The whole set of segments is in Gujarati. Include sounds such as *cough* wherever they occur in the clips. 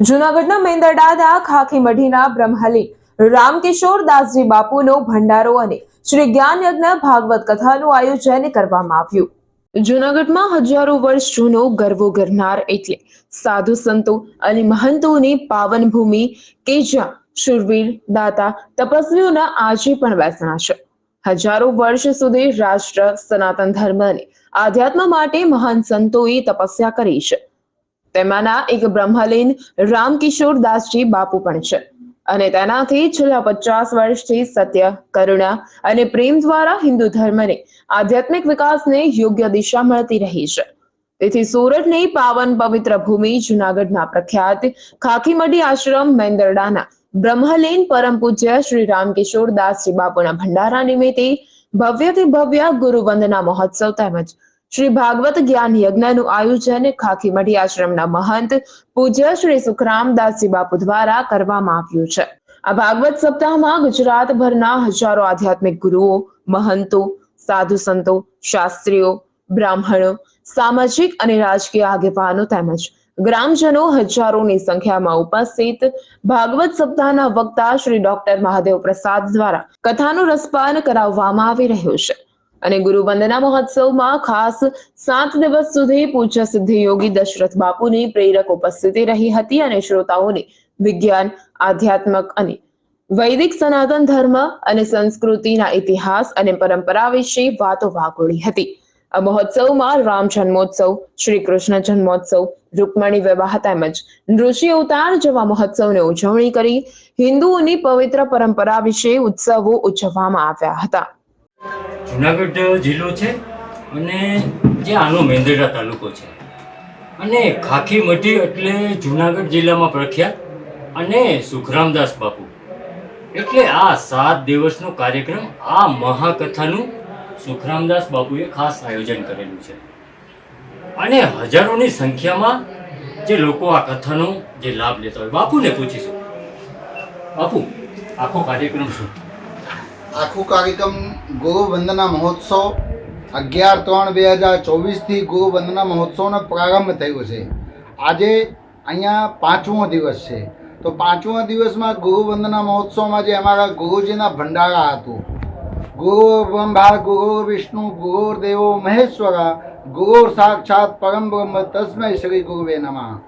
જૂનાગઢના મેંદરડાના ખાખી મઢીના રામકિશોર દાસજી બાપુનો ભંડારો અને શ્રી જ્ઞાન યજ્ઞ ભાગવત કથાનું આયોજન કરવામાં આવ્યું. જૂનાગઢમાં હજારો વર્ષ જૂનો ગરવો ગરનાર એટલે સાધુ સંતો અને મહંતોની પાવન ભૂમિ કે જ્યાં શુરવીર, દાતા, તપસ્વીઓના આજે પણ બેસણા છે. હજારો વર્ષ સુધી રાષ્ટ્ર, સનાતન ધર્મ અને આધ્યાત્મ માટે મહાન સંતોએ તપસ્યા કરી છે. તેમાંના એક બ્રહ્મલીન રામકિશોર દાસજી બાપુ પણ છે. અને તેનાથી છેલ્લા પચાસ વર્ષથી સત્ય, કરુણા અને પ્રેમ દ્વારા હિન્દુ ધર્મને આધ્યાત્મિક વિકાસને યોગ્ય દિશા મળતી રહી છે. તેથી સુરતની પાવન પવિત્ર ભૂમિ જુનાગઢના પ્રખ્યાત ખાખીમડી આશ્રમ મેંદરડાના બ્રહ્મલીન પરમ પૂજ્ય શ્રી રામકિશોર દાસજી બાપુના ભંડારા નિમિત્તે ભવ્યથી ભવ્ય ગુરુ વંદના મહોત્સવ તેમજ શ્રી ભાગવત જ્ઞાન યજ્ઞનું આયોજન ખાખીમઢી આશ્રમના મહંત પૂજ્ય શ્રી સુખરામદાસજી બાપુ દ્વારા કરવામાં આવ્યું છે. આ ભાગવત સપ્તાહમાં ગુજરાતભરના હજારો આધ્યાત્મિક ગુરુઓ, મહંતો, સાધુ સંતો, શાસ્ત્રીઓ, બ્રાહ્મણો, સામાજિક અને રાજકીય આગેવાનો તેમજ ગ્રામજનો હજારોની સંખ્યામાં ઉપસ્થિત ભાગવત સપ્તાહના વક્તા શ્રી ડોક્ટર મહાદેવ પ્રસાદ દ્વારા કથાનું રસપાન કરાવવામાં આવી રહ્યું છે. અને ગુરુ વંદના મહોત્સવમાં ખાસ સાત દિવસ સુધી પૂજ્ય સિદ્ધિ યોગી દશરથ બાપુની પ્રેરક ઉપસ્થિતિ રહી હતી અને શ્રોતાઓને વિજ્ઞાન, આધ્યાત્મક અને વૈદિક સનાતન ધર્મ અને સંસ્કૃતિના ઇતિહાસ અને પરંપરા વિશે વાતો વાગોળી હતી. આ મહોત્સવમાં રામ જન્મોત્સવ, શ્રી કૃષ્ણ જન્મોત્સવ, રૂકમણી વિવાહ તેમજ ઋષિ અવતાર જેવા મહોત્સવની ઉજવણી કરી હિન્દુઓની પવિત્ર પરંપરા વિશે ઉત્સવો ઉજવવામાં આવ્યા હતા. જુનાગઢ જિલ્લો છે અને જે આનો મેંદરડા તાલુકો છે. અને ખાખી મઢી એટલે જુનાગઢ જિલ્લામાં પ્રખ્યાત અને સુખરામદાસ બાપુ. એટલે આ સાત દિવસનો કાર્યક્રમ આ મહાકથાનું સુખરામદાસ બાપુએ ખાસ આયોજન કરેલું છે. અને હજારોની સંખ્યામાં જે લોકો આ કથાનો જે લાભ લેતા હોય, બાપુને પૂછીશું. બાપુ, આખો કાર્યક્રમ શું? આખું કાર્યક્રમ ગુરુ વંદના મહોત્સવ અગિયાર ત્રણ બે હજાર ચોવીસથી ગુરુ વંદના મહોત્સવનો પ્રારંભ થયો છે. આજે અહીંયા પાંચમો દિવસ છે. તો પાંચમો દિવસમાં ગુરુ વંદના મહોત્સવમાં જે અમારા ગુરુજીના ભંડારા હતું. ગુરુ બ્રહ્મા, ગુરુ વિષ્ણુ, ગુરુ દેવો, મહેશ્વરા, ગુરુ સાક્ષાત પરમ બ્રહ્મ તસ્મય શ્રી ગુરુવે નમઃ.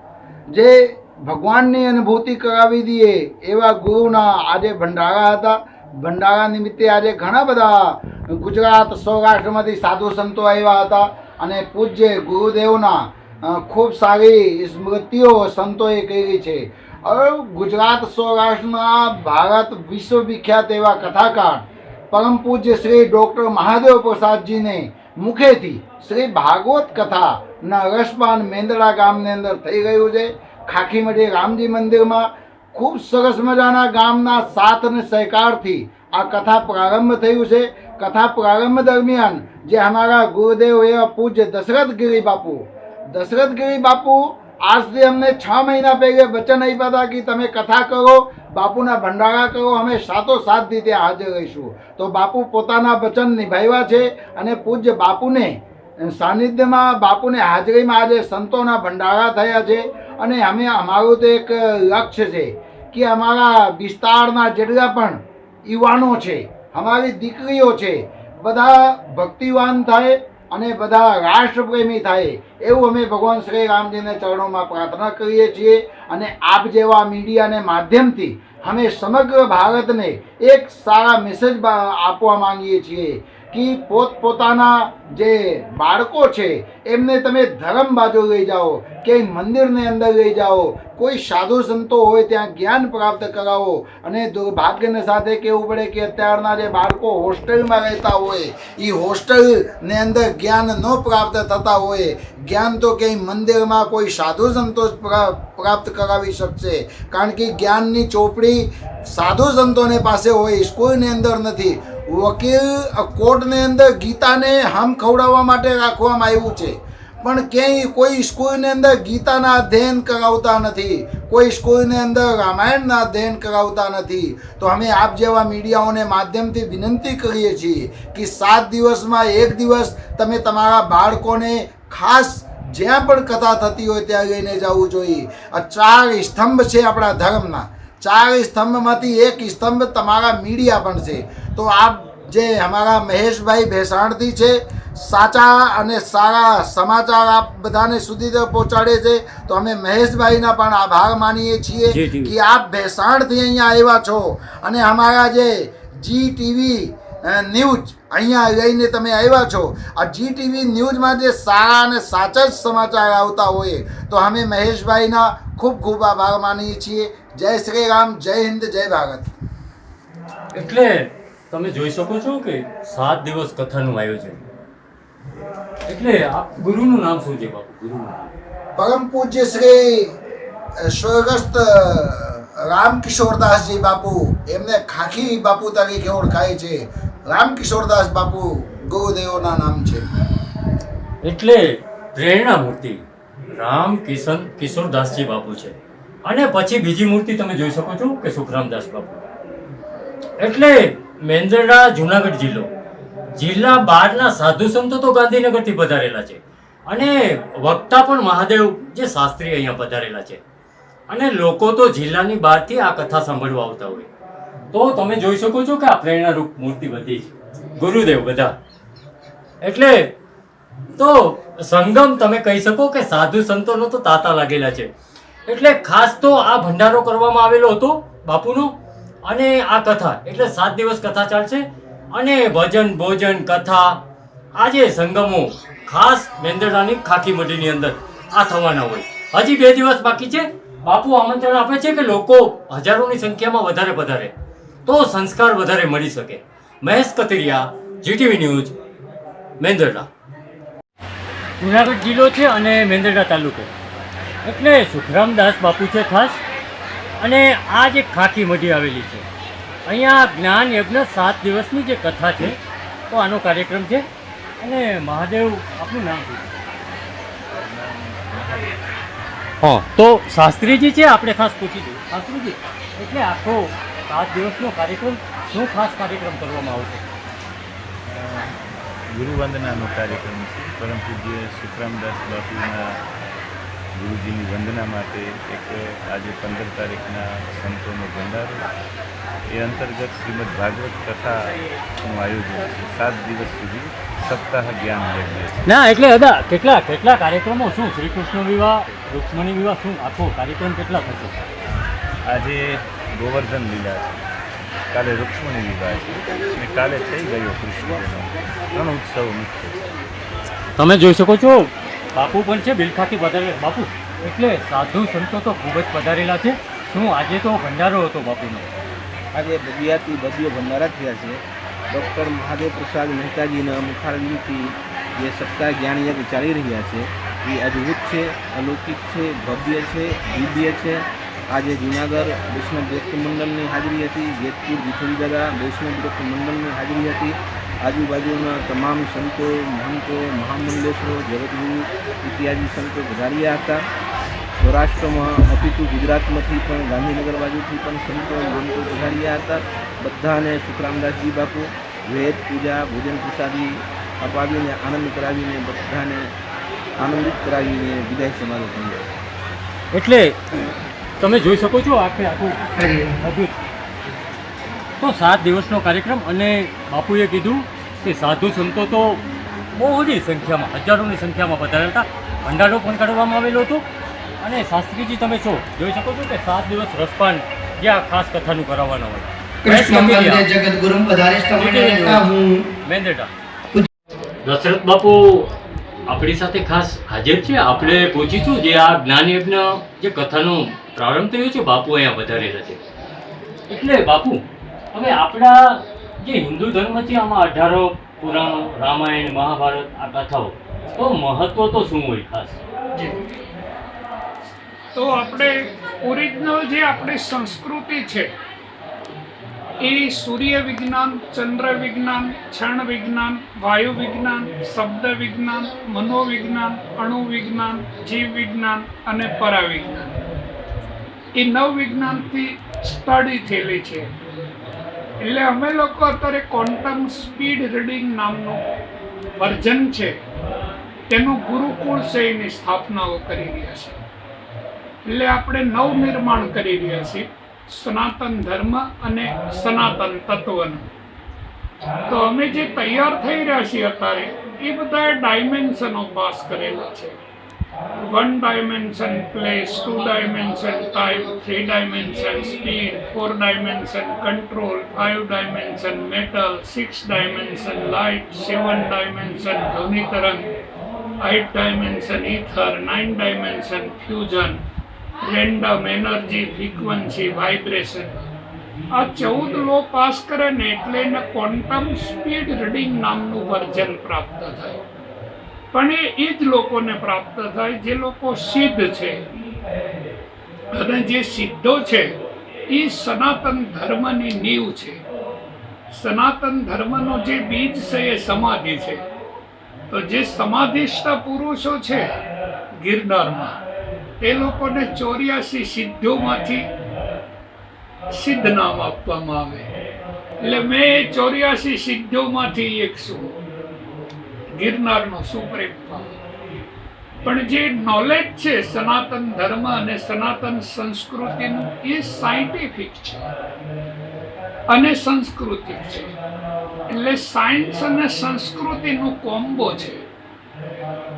જે ભગવાનની અનુભૂતિ કરાવી દઈએ એવા ગુરુના આજે ભંડારા હતા. ભંડારા નિમિત્તે આજે ઘણા બધા ગુજરાત સૌરાષ્ટ્રમાંથી સાધુ સંતો આવ્યા હતા અને પૂજ્ય ગુરુદેવના ખૂબ સારી સ્મૃતિઓ સંતોએ કરી છે. ગુજરાત સૌરાષ્ટ્રમાં ભારત વિશ્વવિખ્યાત એવા કથાકાર પરમ પૂજ્ય શ્રી ડૉક્ટર મહાદેવ પ્રસાદજીને મુખેથી શ્રી ભાગવત કથાના રસપાન મેંદડા ગામની અંદર થઈ ગયું છે. ખાખીમઢી રામજી મંદિરમાં ખૂબ સરસ મજાના ગામના સાથ અને સહકારથી આ કથા પ્રારંભ થયું છે. કથા પ્રારંભ દરમિયાન જે અમારા ગુરુદેવ એવા પૂજ્ય દશરથગીરી બાપુ દશરથગીરી બાપુ આજથી અમને છ મહિના પહેલે વચન આપ્યા હતા કે તમે કથા કરો, બાપુના ભંડારા કરો, અમે સાતો સાત રીતે હાજર રહીશું. તો બાપુ પોતાના વચન નિભાવ્યા છે અને પૂજ્ય બાપુને, સાનિધ્યમાં બાપુને હાજરીમાં આજે સંતોના ભંડારા થયા છે અને અમે, અમારું તો એક લક્ષ્ય છે. કે અમારા વિસ્તારના જેટલા પણ યુવાનો છે, અમારી દીકરીઓ છે, બધા ભક્તિવાન થાય અને બધા રાષ્ટ્રપ્રેમી થાય, એવું અમે ભગવાન શ્રી રામજીને ચરણોમાં પ્રાર્થના કરીએ છીએ અને આપ જેવા મીડિયાને માધ્યમથી અમે સમગ્ર ભારતને એક સારા મેસેજ આપવા માંગીએ છીએ. કે પોતપોતાના જે બાળકો છે, એમને તમે ધર્મ બાજુ લઈ જાઓ, કે મંદિરની અંદર લઈ જાઓ, કોઈ સાધુ સંતો હોય ત્યાં જ્ઞાન પ્રાપ્ત કરાવો, અને દુર્ભાગ્યને સાથે કહેવું પડે કે અત્યારના જે બાળકો હોસ્ટેલમાં રહેતા હોય એ હોસ્ટેલની અંદર જ્ઞાન ન પ્રાપ્ત થતા હોય, જ્ઞાન તો ક્યાંય મંદિરમાં કોઈ સાધુ સંતો પ્રા- પ્રાપ્ત કરાવી શકશે. કારણ કે જ્ઞાનની ચોપડી સાધુ સંતોને પાસે હોય સ્કૂલની અંદર નથી. વકીલ કોર્ટની અંદર ગીતાને હમ ખવડાવવા માટે રાખવામાં આવ્યું છે. પણ ક્યાંય કોઈ સ્કૂલની અંદર ગીતાના અધ્યયન કરાવતા નથી. કોઈ સ્કૂલની અંદર રામાયણના અધ્યયન કરાવતા નથી. તો અમે આપ જેવા મીડિયાઓને માધ્યમથી વિનંતી કરીએ છીએ કે સાત દિવસમાં એક દિવસ તમે તમારા બાળકોને ખાસ જ્યાં પણ કથા થતી હોય ત્યાં લઈને જવું જોઈએ. આ ચાર સ્તંભ છે આપણા ધર્મના. ચાર સ્તંભમાંથી એક સ્તંભ તમારા મીડિયા પણ છે. તો આપ જે અમારા મહેશભાઈ ભેસાણથી છે સાચા અને સારા સમાચાર આપ બધાને સુધી પહોંચાડે છે. તો અમે મહેશભાઈના પણ આભાર માનીએ છીએ. કે આપ ભેસાણથી અહીંયા આવ્યા છો. અને અમારા જે જી ટીવી ન્યૂઝ. અહીંયા લઈને તમે આવ્યા છો. આ જી ટીવી ન્યૂઝમાં જે સારા અને સાચા જ સમાચાર આવતા હોય તો અમે મહેશભાઈના ખૂબ ખૂબ આભાર માનીએ છીએ. જય શ્રી રામ જય હિન્દ જય ભારત. એટલે તમે જોઈ શકો છો કે સાત દિવસ કથાનું આયોજન. એટલે ગુરુનું નામ શું છે બાપુ? ગુરુનું નામ. પરમ પૂજ્ય શ્રી સ્વર્ગસ્થ રામકિશોરદાસજી બાપુ, એમને ખાખી બાપુ તરીકે ઓળખાય છે. રામકિશોરદાસ બાપુ, ગુરુદેવોના નામ છે. એટલે પ્રેરણા મૂર્તિ રામ કિશન કિશોરદાસજી બાપુ છે. અને પછી બીજી મૂર્તિ તમે જોઈ શકો છો કે સુખરામદાસ બાપુ. એટલે મેંદરડા, જુનાગઢ જિલ્લો. જિલ્લા બહારના સાધુ સંતો તો ગાંધીનગરથી પધારેલા છે. અને વક્તા પણ મહાદેવ જે શાસ્ત્રી અહીંયા પધારેલા છે. અને લોકો તો જિલ્લાની બહારથી આ કથા સાંભળવા આવતા હોય. તો તમે જોઈ શકો છો કે આ પ્રેરણારૂપ મૂર્તિ બધી છે. ગુરુદેવ બધા. એટલે તો સંગમ તમે કહી શકો કે સાધુ સંતોનો તો તાતા લાગેલા છે. એટલે ખાસ તો આ ભંડારો કરવામાં આવેલો હતો બાપુનો અને આ કથા. એટલે સાત દિવસ કથા ચાલશે અને ભજન, ભોજન, કથા, આજે સંગમો, ખાસ મેંદરડાની ખાખી મઢીની અંદર આ થવાના હોય. હજી બે દિવસ બાકી છે. બાપુ આમંત્રણ આપે છે કે લોકો હજારોની સંખ્યામાં વધારે પધારે? તો સંસ્કાર વધારે મળી શકે. Mahesh Katiriya GTV news Mendarda. Junagadh જિલ્લો છે અને મેંદરડા તાલુકો. એટલે સુખરામદાસ બાપુ છે ખાસ અને આ જે ખાકી મઢી આવેલી છે. અહીંયા જ્ઞાન યજ્ઞ સાત દિવસની જે કથા છે, તો આનો કાર્યક્રમ છે. અને મહાદેવ આપનું નામ છે? હા. તો શાસ્ત્રીજી છે આપણે ખાસ પૂછી દઉં શાસ્ત્રીજી એટલે આખો સાત દિવસનો કાર્યક્રમ શું ખાસ કાર્યક્રમ કરવામાં આવશે? ગુરુવંદનાનો કાર્યક્રમ છે. પરમ પૂજ્ય સુખરામદાસ બાપુના ગુરુજીની વંદના માટે એક આજે પંદર તારીખના સંતોનો ભંડારો એ અંતર્ગત શ્રીમદ ભાગવત કથાનું આયોજન છે. સાત દિવસ સુધી સપ્તાહ જ્ઞાન યજ્ઞ ના એટલે દાદા કેટલા કેટલા કાર્યક્રમો શું? શ્રી કૃષ્ણ વિવાહ રૂક્ષ્મણી વિવાહ શું? આખો કાર્યક્રમ કેટલા થશે? આજે ગોવર્ધન લીલા છે. કાલે રૂક્ષ્મણી વિવાહ છે. અને કાલે થઈ ગયો કૃષ્ણનો ત્રણ ઉત્સવ મુખ્ય છે. તમે જોઈ શકો છો બાપુ પણ છે બિલખાથી પધારેલા. બાપુ એટલે સાધુ સંતો તો ખૂબ જ પધારેલા છે. શું આજે તો ભંડારો હતો બાપુનો? આજે ભવ્યાથી ભવ્ય ભંડારા થયા છે. ડૉક્ટર મહાદેવ પ્રસાદ મહેતાજીના મુખારજીથી જે સપ્તાહ જ્ઞાન યજ્ઞ ચાલી રહ્યા છે, એ અદ્ભુત છે, અલૌકિક છે, ભવ્ય છે, દિવ્ય છે. આજે જુનાગઢ વૈષ્ણવ ભક્ત મંડળની હાજરી હતી, જેતપુર જીથુરી દાદા વૈષ્ણવ ભક્ત મંડળની હાજરી હતી. આજુબાજુના તમામ સંતો, મહંતો, મહામંડલેશ્વરો, જગતગુરુ ઇત્યાદિ સંતો પધાર્યા હતા. સૌરાષ્ટ્રમાં, અપિતુ ગુજરાતમાંથી પણ, ગાંધીનગર બાજુથી પણ સંતો મંતો પધાર્યા હતા. બધાને સુખરામદાસજી બાપુ, વેદ, પૂજા, ભોજન પ્રસાદી અપાવીને, આનંદ કરાવીને, બધાને આનંદિત કરાવીને વિદાય સમારોહ કર્યો એટલે તમે જોઈ શકો છો આખે આખું તો સાત દિવસનો કાર્યક્રમ અને બાપુએ કીધું કે સાધુ સંતો તો બહુ બધી સંખ્યામાં, હજારોની સંખ્યામાં પધારેલા હતા. ભંડારો પણ કાઢવામાં આવેલો હતો. અને શાસ્ત્રીજી તમે છો? જોઈ શકો છો કે સાત દિવસ રસપાન જે આ ખાસ કથાનું કરાવવાના હોય. દશરથ બાપુ આપણી સાથે ખાસ હાજર છે. આપણે પહોંચીશું જે આ જ્ઞાન યજ્ઞ જે કથાનો પ્રારંભ થયો છે બાપુ અહીંયા વધારેલા છે એટલે બાપુ હવે આપણા જે હિન્દુ ધર્મ છે આમાં અઢારો પુરાણો રામાયણ મહાભારત આ કથાઓ તો મહત્વ તો શું હોય ખાસ? તો આપણે ઓરિજિનલ જે આપણી સંસ્કૃતિ છે, એ સૂર્ય વિજ્ઞાન, ચંદ્ર વિજ્ઞાન, ક્ષણ વિજ્ઞાન, વાયુ વિજ્ઞાન, શબ્દ વિજ્ઞાન મનોવિજ્ઞાન અણુ વિજ્ઞાન, જીવ વિજ્ઞાન અને પરાવિજ્ઞાન. એ નવ વિજ્ઞાનથી સ્ટડી થયેલી છે. એટલે અમે લોકો અત્યારે ક્વોન્ટમ સ્પીડ રીડિંગ નામનું વર્જન છે, તેનું ગુરુકુળ શૈની સ્થાપનાઓ કરી રહ્યા છે. એટલે આપણે નવનિર્માણ કરી રહ્યા છીએ. સનાતન ધર્મ અને સનાતન તત્વનું. તો અમે જે તૈયાર થઈ રહ્યા છીએ અત્યારે, એ બધા ડાયમેન્શનો પાસ કરેલા છે. One dimension place two dimension time three dimension speed four dimension control five dimension metal six dimension light seven dimension ધ્વનિ eight dimension ether nine dimension fusion random energy frequency vibration આ ચૌદ લો પાસ કરે ને એટલે એને ક્વોન્ટમ સ્પીડ રીડિંગ નામનું વર્જન પ્રાપ્ત થાય. પણ એ એ જ લોકોને પ્રાપ્ત થાય જે લોકો સિદ્ધ છે. અને જે સિદ્ધો છે, એ સનાતન ધર્મની નીવ છે. સનાતન ધર્મનો જે બીજ છે, એ સમાધિ છે. તો જે સમાધિષ્ઠ પુરુષો છે, ગિરનારમાં. એ લોકોને ચોર્યાસી સિદ્ધોમાંથી સિદ્ધ નામ આપવામાં આવે. એટલે મેં ચોર્યાસી સિદ્ધોમાંથી એક છું. ગિરનારનો સુપ્રેમ પણ જે નોલેજ છે સનાતન ધર્મ અને સનાતન સંસ્કૃતિનું એ સાયન્ટિફિક છે અને સંસ્કૃતિક છે. એટલે સાયન્સ અને સંસ્કૃતિનું કોમ્બો છે.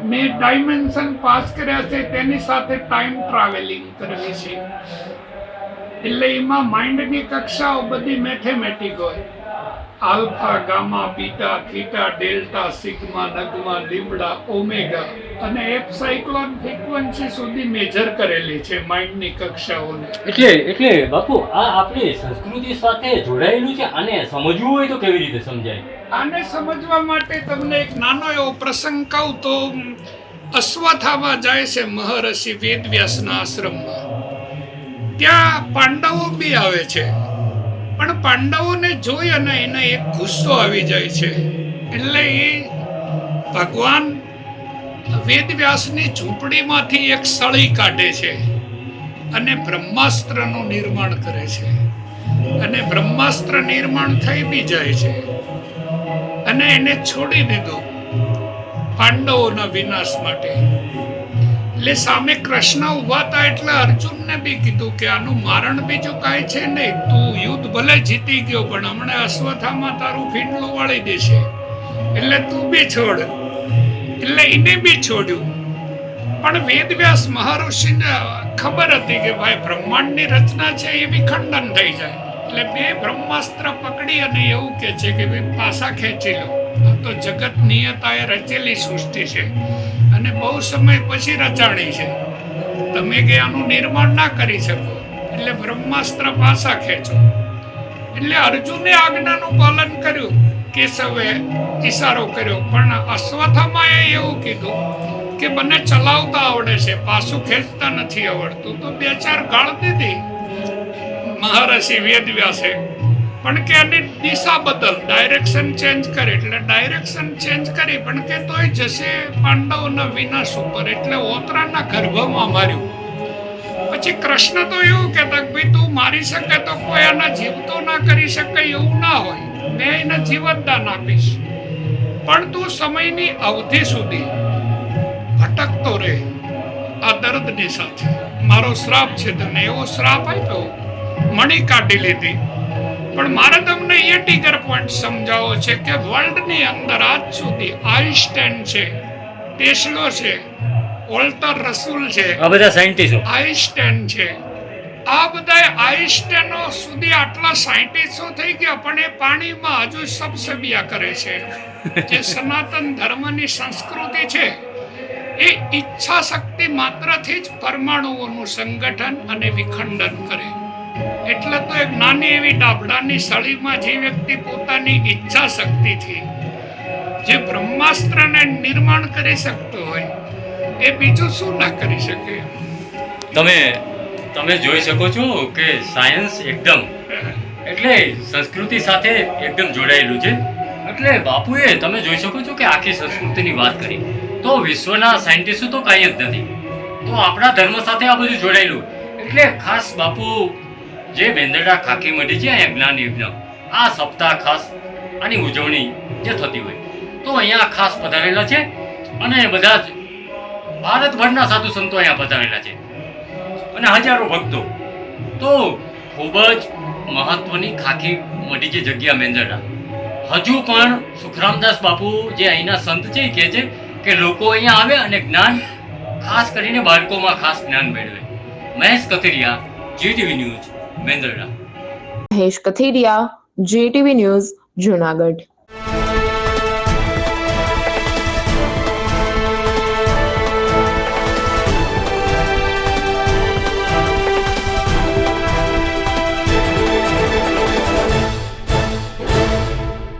મેં ડાયમેન્શન પાસ કર્યા છે, તેની સાથે ટાઈમ ટ્રાવેલિંગ કરવી છે. એટલે એમાં માઇન્ડની કક્ષાઓ બધી મેથેમેટિક હોય. Alpha gamma beta theta delta sigma Nagma lambda omega અને એપ સાયક્લોન ફ્રીક્વન્સી સુધી મેજર કરેલી છે માઇન્ડની કક્ષાઓને. એટલે એટલે બાપુ આ આપણી સંસ્કૃતિ સાથે જોડાયેલું છે આને સમજવું હોય તો કેવી રીતે સમજાય? આને સમજવા માટે તમને એક નાનો એવો પ્રસંગ કહું તો અશ્વથામાં જાય છે મહર્ષિ વેદવ્યાસના આશ્રમમાં. ત્યાં પાંડવો બી આવે છે. પણ પાંડવોને જોઈ અને એને એક ગુસ્સો આવી જાય છે. એટલે એ ભગવાન વેદવ્યાસની ઝૂંપડીમાંથી એક સળી કાઢે છે અને બ્રહ્માસ્ત્રનું નિર્માણ કરે છે. અને બ્રહ્માસ્ત્ર નિર્માણ થઈ બી જાય છે. અને એને છોડી દીધો પાંડવોના વિનાશ માટે. એટલે સામે કૃષ્ણ ઊભા હતા એટલે અર્જુનને બી કીધું કે આનું મારણ બીજું કાંઈ છે નહીં. તું યુદ્ધ ભલે જીતી ગયો, પણ હમણાં અશ્વથામાં તારું ફીંડલું વાળી દેશે. એટલે તું બી છોડ. એટલે એને બી છોડ્યું. પણ વેદવ્યાસ મહર્ષિને ખબર હતી કે ભાઈ બ્રહ્માંડની રચના છે એ વિખંડન થઈ જાય. એટલે બે બ્રહ્માસ્ત્ર પકડી અને એવું કહે છે કે ભાઈ પાસા ખેંચી લો. તો જગત નિયતાએ રચેલી સૃષ્ટિ છે. અને બહુ સમય પછી રચાણી છે. તમે કે આનું નિર્માણ ના કરી શકો, એટલે બ્રહ્માસ્ત્ર પાછા ખેંચો. એટલે અર્જુને આજ્ઞાનું પાલન કર્યું, કેશવે ઈશારો કર્યો, પણ અશ્વત્થામાએ એવું કીધું કે મને ચલાવતા આવડે છે, પાછું ખેંચતા નથી આવડતું. તો બે ચાર ગાળ દીધી. મહર્ષિ વેદવ્યાસે પણ કે આની દિશા બદલ ડાયરેક્શન ચેન્જ કરે, એટલે ડાયરેક્શન ચેન્જ કરી, પણ કે તોય જશે પાંડવના વિનાશ ઉપર, એટલે ઓતરાના ગર્ભમાં માર્યું. પછી કૃષ્ણ તો એવું કે ભાઈ, તું મારી શકે તો કોઈ આના જીવતો ના કરી શકે, એવું ના હોય. મેં એને જીવતદાન આપીશ. પણ તું સમયની અવધિ સુધી ભટકતો રહે આ દર્દની સાથે. મારો શ્રાપ છે તને. એવો શ્રાપ આપ્યો. મણી કાઢી લીધી. પણ મારે તમને એ ટીગર પોઈન્ટ સમજાવો છે કે વર્લ્ડની અંદર આજ સુધી આઈન્સ્ટાઈન છે ટેસ્લો છે ઓલ્ટર રસુલ છે આ બધા સાયન્ટિસ્ટો આઈન્સ્ટાઈન છે. આ બધા આઈન્સ્ટાઈનો સુધી આટલા સાયન્ટિસ્ટો થઈ ગયા? પણ એ પાણીમાં હજુ સબસબિયા કરે છે. *laughs* જે સનાતન ધર્મની સંસ્કૃતિ છે એ ઈચ્છા શક્તિ માત્રથી જ પરમાણુઓનું સંગઠન અને વિખંડન કરે એટલે તો એક નાની એવી ડાબડાની સળીમાં જે વ્યક્તિ પોતાની ઈચ્છા શક્તિથી જે બ્રહ્માસ્ત્રને નિર્માણ કરી શકતો હોય, એ બીજું શું ના કરી શકે? તમે તમે જોઈ શકો છો કે સાયન્સ એકદમ એટલે સંસ્કૃતિ સાથે એકદમ જોડાયેલું છે. એટલે બાપુએ, તમે જોઈ શકો છો કે આખી સંસ્કૃતિની વાત કરી. તો વિશ્વના સાયન્ટિસ્ટો તો કાંઈ જ નથી. તો આપણા ધર્મ સાથે આ બધું જોડાયેલું. એટલે ખાસ બાપુ જે બેંદરડા ખાકી મઢી છે અહીંયા જ્ઞાન યજ્ઞ. આ સપ્તાહ ખાસ આની ઉજવણી જે થતી હોય. તો અહીંયા ખાસ પધારેલા છે અને બધા જ ભારતભરના સાધુ સંતો અહીંયા પધારેલા છે. અને હજારો ભક્તો. તો ખૂબ જ મહત્વની ખાખી મઢી જે જગ્યા મેંદરડા હજુ પણ સુખરામદાસ બાપુ જે અહીંના સંત છે એ કહે છે કે લોકો અહીંયા આવે અને જ્ઞાન ખાસ કરીને બાળકોમાં ખાસ જ્ઞાન મેળવે. Mahesh Kathiriya, GTV news. Mendarda Mahesh Kathiriya JTV news Junagadh.